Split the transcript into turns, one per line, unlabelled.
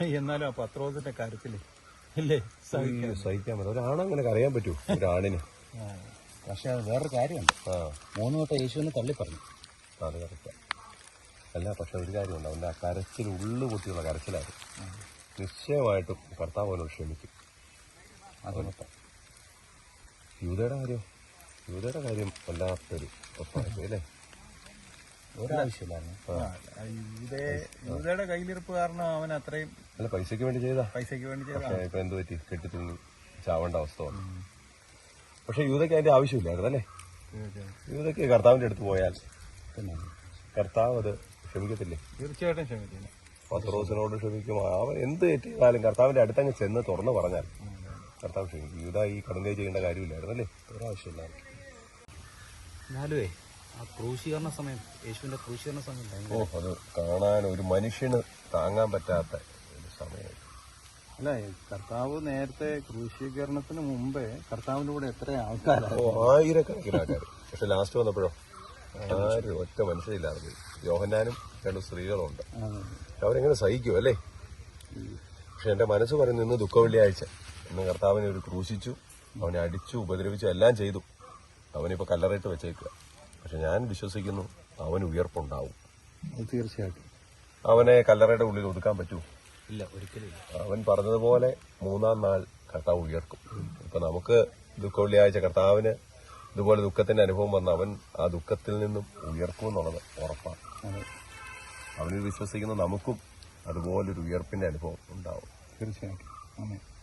എന്നാലും ആ പത്രോസിന്റെ കാര്യത്തിൽ ഇല്ലേ?
സഹിക്കാൻ പറ്റും. ഒരാണങ്ങനെ അറിയാൻ പറ്റൂ ഒരാണിന്.
പക്ഷെ അത് വേറൊരു കാര്യമുണ്ട്. മൂന്ന് തൊട്ട് യേശുവിനെ തള്ളി പറഞ്ഞു.
അത് കറക്റ്റാ അല്ല പക്ഷെ ഒരു കാര്യമുണ്ട്. അവന്റെ ആ കരച്ചിൽ ഉള്ളു പൊട്ടിയുള്ള കരച്ചിലായിരുന്നു. നിശ്ചയമായിട്ടും കർത്താവ് അവനോട് ക്ഷമിക്കും.
അത് മൊത്തം.
യൂതയുടെ കാര്യം യൂതയുടെ കാര്യം വല്ലാത്തൊരു പ്രശ്നമായിരുന്നു അല്ലേ?
യൂതയുടെ കയ്യിലിരിപ്പ് കാരണം അവൻ അത്രയും
അല്ല പൈസയ്ക്ക് വേണ്ടി ചെയ്താ.
പൈസയ്ക്ക് വേണ്ടി ചെയ്താ.
ഇപ്പൊ എന്ത് പറ്റി കെട്ടിത്തുങ്ങി ചാവേണ്ട അവസ്ഥ വന്നു. പക്ഷെ യൂതയ്ക്ക് അതിന്റെ ആവശ്യമില്ലായിരുന്നു അല്ലേ യൂതയ്ക്ക് കർത്താവിന്റെ അടുത്ത് പോയാൽ കർത്താവ് അത് ക്ഷമിക്കത്തില്ലേ?
തീർച്ചയായിട്ടും ക്ഷമിക്കില്ല
പത്രോസിനോട് ക്ഷമിക്കും. അവൻ എന്ത് തെറ്റിയാലും കർത്താവിന്റെ അടുത്തങ്ങ് ചെന്ന് തുറന്നു പറഞ്ഞാൽ കർത്താവ് ക്ഷമിക്കും. യൂത ഈ കടുങ്കൈ ചെയ്യേണ്ട കാര്യമില്ലായിരുന്നു അല്ലേ
ഒരാവശ്യമില്ലായിരുന്നു എന്നാലുവേ ആ ക്രൂശീകരണ സമയം യേശുവിന്റെ ക്രൂശീകരണ സമയം
ഓ അത് കാണാൻ ഒരു മനുഷ്യന് താങ്ങാൻ പറ്റാത്ത ഒരു സമയം
അല്ല കർത്താവ് നേരത്തെ ക്രൂശീകരണത്തിന് മുമ്പേ കർത്താവിന്റെ കൂടെ എത്ര ആൾക്കാരാണ്
ഓ ആയിരക്കണക്കിന് ആൾക്കാർ പക്ഷെ ലാസ്റ്റ് വന്നപ്പോഴോ? ആരും ഒറ്റ മനുഷ്യരില്ലാതെ യോഹന്നാനും രണ്ട് സ്ത്രീകളുണ്ട്. അവരെങ്ങനെ സഹിക്കും അല്ലേ? പക്ഷെ എന്റെ മനസ്സ് പറയുന്നു ഇന്ന് ദുഃഖ വെള്ളിയാഴ്ച. ഇന്ന് കർത്താവിനെ ഒരു ക്രൂശിച്ചു അവനെ അടിച്ചു ഉപദ്രവിച്ചു എല്ലാം ചെയ്തു. അവനിപ്പോ കല്ലറയിട്ട് വെച്ചേക്കുക പക്ഷെ ഞാൻ വിശ്വസിക്കുന്നു അവൻ ഉയർപ്പുണ്ടാവും.
അത് തീർച്ചയായിട്ടും.
അവനെ കല്ലറയുടെ ഉള്ളിൽ ഒതുക്കാൻ പറ്റൂ.
ഇല്ല ഒരിക്കലും
അവൻ പറഞ്ഞതുപോലെ മൂന്നാം നാൾ കർത്താവ് ഉയർക്കും. ഇപ്പൊ നമുക്ക് ദുഃഖ വെള്ളിയാഴ്ച കർത്താവിന് ഇതുപോലെ ദുഃഖത്തിന്റെ അനുഭവം വന്ന അവൻ ആ ദുഃഖത്തിൽ നിന്നും ഉയർക്കും എന്നുള്ളത് ഉറപ്പാണ്. അവനിൽ വിശ്വസിക്കുന്ന നമുക്കും അതുപോലൊരു ഉയർപ്പിന്റെ അനുഭവം ഉണ്ടാവും.
തീർച്ചയായിട്ടും.